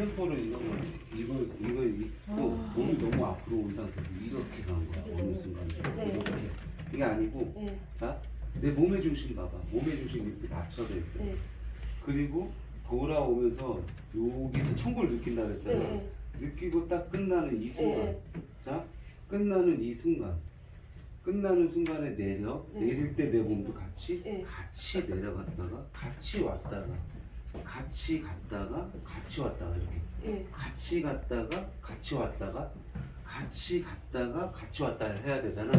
템포를 이거 이거 이거 입고 몸이 너무 앞으로 온 상태에서 이렇게 간 거야 어느 순간 네. 이렇게. 이게 아니고 네, 자내 몸의 중심 봐봐. 몸의 중심 이렇게 낮춰져 있어. 네, 그리고 돌아오면서 여기서 천골 느낀다 그랬잖아. 네, 느끼고 딱 끝나는 이 순간. 네. 자 끝나는 이 순간. 끝나는 순간에 내려. 네. 내릴 때 내 몸도 같이 네. 같이 내려갔다가 같이 왔다가 같이 갔다가 같이 왔다가 이렇게 네, 같이 갔다가 같이 왔다가 같이 갔다가 같이 왔다 해야 되잖아.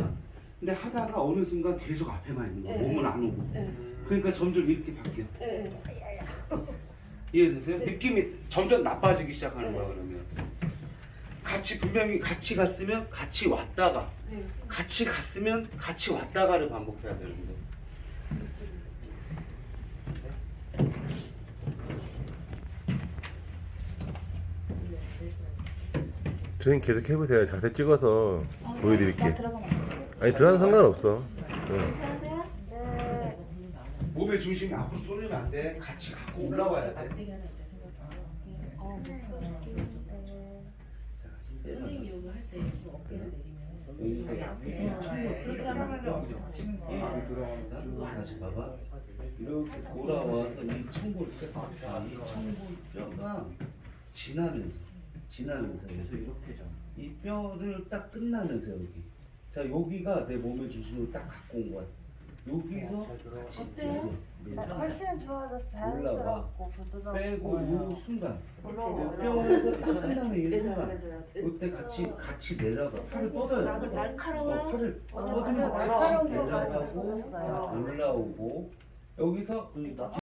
근데 하다가 어느 순간 계속 앞에만 있는 거야. 네. 몸은 안 오고. 네, 그러니까 점점 이렇게 바뀌어. 네, 이해되세요? 네. 느낌이 점점 나빠지기 시작하는 네. 거야 그러면. 같이 분명히 같이 갔으면 같이 왔다가 네. 같이 갔으면 같이 왔다가를 반복해야 되는데. 선생님 계속 해보세요. 자세 찍어서 보여드릴게. 나 들어가면 안 돼요? 아니 들어가도 상관없어. 응. 네. 몸의 중심이 앞으로 쏠리면 안 돼. 같이 갖고 올라와야 돼. 어, 다시 봐봐. 이렇게 돌아와서 이 청골 아, 이 청골 뼈가 지나면서 지나면서 그래서 이렇게 이 뼈를 딱 끝나면서 여기 자 여기가 내 몸의 중심을 딱 갖고 온 거야. 여기서 같이 어때요? 내려, 내려. 훨씬 좋아졌어. 자연스럽고 부드럽고. 빼고 이 순간. 뼈에서 딱 끝나는 이 네, 순간. 그때 같이 같이 내려가 팔을 뻗어야 날- 돼. 날카로워요? 어, 팔을 어, 뻗으면서 날카로운 같이 뼈가 내려가고 있었어요. 올라오고 여기서